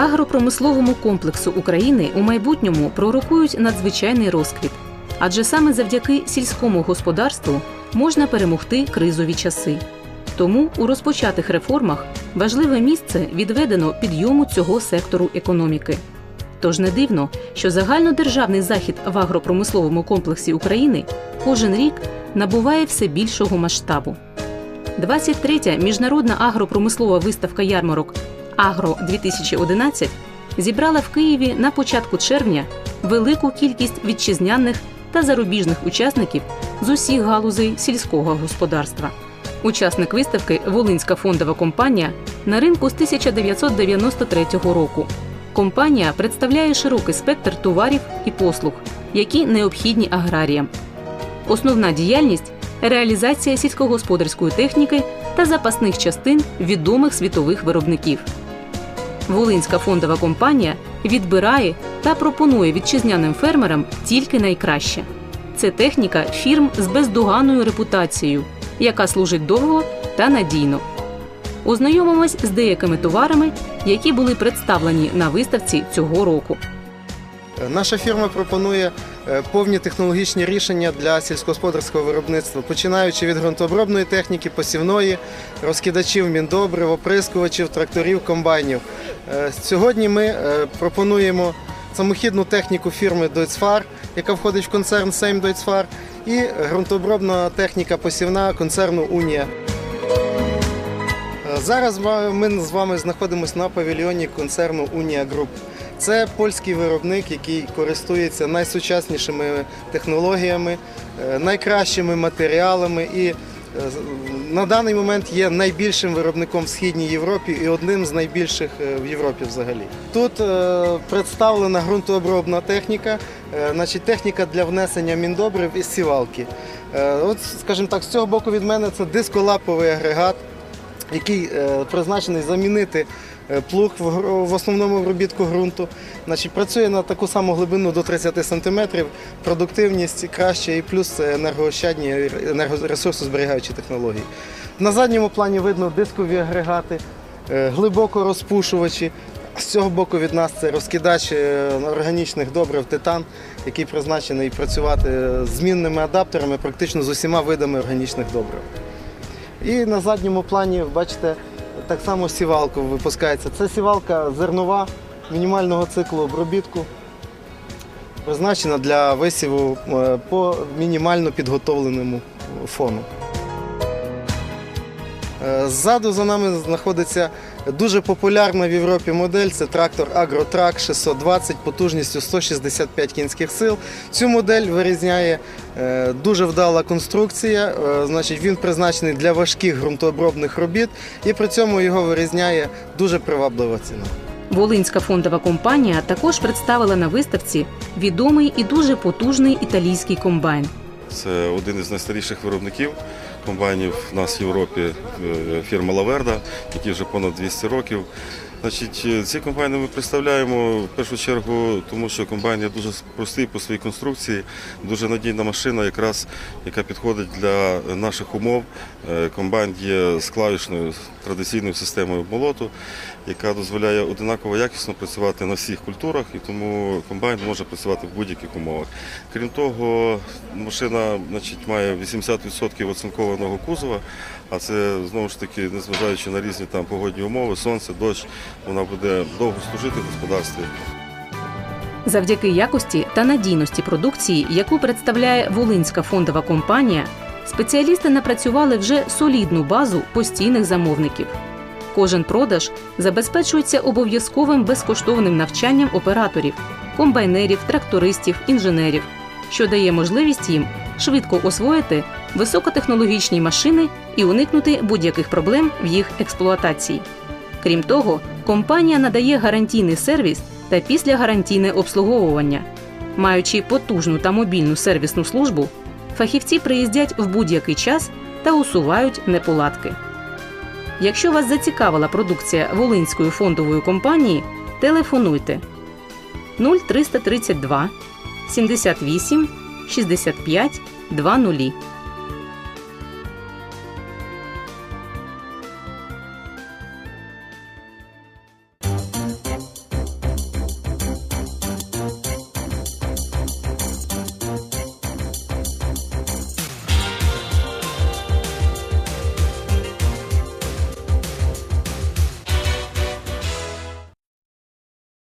Агропромисловому комплексу України у майбутньому пророкують надзвичайний розквіт, адже саме завдяки сільському господарству можна перемогти кризові часи. Тому у розпочатих реформах важливе місце відведено підйому цього сектору економіки. Тож не дивно, що загальнодержавний захід в агропромисловому комплексі України кожен рік набуває все більшого масштабу. 23-я міжнародна агропромислова виставка ярмарок Агро 2011 зібрала в Києві на початку червня велику кількість вітчизняних та зарубіжних учасників з усіх галузей сільського господарства. Учасник виставки Волинська фондова компанія на ринку з 1993 року. Компанія представляє широкий спектр товарів і послуг, які необхідні аграріям. Основна діяльність реалізація сільськогосподарської техніки та запасних частин відомих світових виробників. Волинська фондова компанія відбирає та пропонує вітчизняним фермерам тільки найкраще. Це техніка фірм з бездоганною репутацією, яка служить довго та надійно. Ознайомимось з деякими товарами, які були представлені на виставці цього року. Наша фірма пропонує е, повні технологічні рішення для сільськогосподарського виробництва, починаючи від ґрунтообробної техніки, посівної, розкидачів міндобрив, оприскувачів, тракторів, комбайнів. Е, Сьогодні ми е, пропонуємо самохідну техніку фірми Deutzfahr, яка входить в концерн Сейм Deutzfahr, і ґрунтообробна техніка посівна концерну Унія. Е, Зараз ми з вами знаходимося на павільйоні концерну Унія Груп. Це польський виробник, який користується найсучаснішими технологіями, е, найкращими матеріалами і е, на даний момент є найбільшим виробником в Східній Європі і одним з найбільших е, в Європі взагалі. Тут представлена ґрунтообробна техніка, значить техніка для внесення міндобрив із сівалки. От, скажімо так, з цього боку від мене це дисколаповий агрегат який призначений замінити плуг в, основному обробітку ґрунту. Значить, працює на таку саму глибину до 30 см, продуктивність краща і плюс енергоощадні енергоресурсозберігаючі технології. На задньому плані видно дискові агрегати, е, глибоко розпушувачі. З цього боку від нас це розкидач е, органічних добрив титан, який призначений працювати з змінними адаптерами практично з усіма видами органічних добрив. І на задньому плані, бачите, так само сівалка випускається. Це сівалка зернова мінімального циклу обробітку, призначена для висіву е, по мінімально підготовленому фону. Е, Ззаду за нами знаходиться дуже популярна в Європі модель. Це трактор AgroTrack 620 потужністю 165 кінських сил. Цю модель вирізняє е, дуже вдала конструкція. е, Значить, він призначений для важких ґрунтообробних робіт і при цьому його вирізняє дуже приваблива ціна. Волинська фондова компанія також представила на виставці відомий і дуже потужний італійський комбайн. Це один із найстаріших виробників комбайнів в нас в Європі, е, фірма Лаверда, який вже понад 200 років. Значить, е, ці комбайни ми представляємо в першу чергу, тому що комбайн є дуже простий по своїй конструкції, дуже надійна машина, якраз яка підходить для наших умов. Е, Комбайн є з клавішною традиційною системою молоту, яка дозволяє одинаково якісно працювати на всіх культурах, і тому комбайн може працювати в будь-яких умовах. Крім того, машина значить, має 80% оцинкованого кузова, а це знову ж таки, незважаючи на різні там погодні умови, сонце, дощ, вона буде довго служити в господарстві. Завдяки якості та надійності продукції, яку представляє Волинська фондова компанія, спеціалісти напрацювали вже солідну базу постійних замовників. Кожен продаж забезпечується обов'язковим безкоштовним навчанням операторів, комбайнерів, трактористів, інженерів, що дає можливість їм швидко освоїти високотехнологічні машини і уникнути будь-яких проблем в їх експлуатації. Крім того, компанія надає гарантійний сервіс та післягарантійне обслуговування. Маючи потужну та мобільну сервісну службу, фахівці приїздять в будь-який час та усувають неполадки. Якщо вас зацікавила продукція Волинської фондової компанії, телефонуйте 0332 78 65 20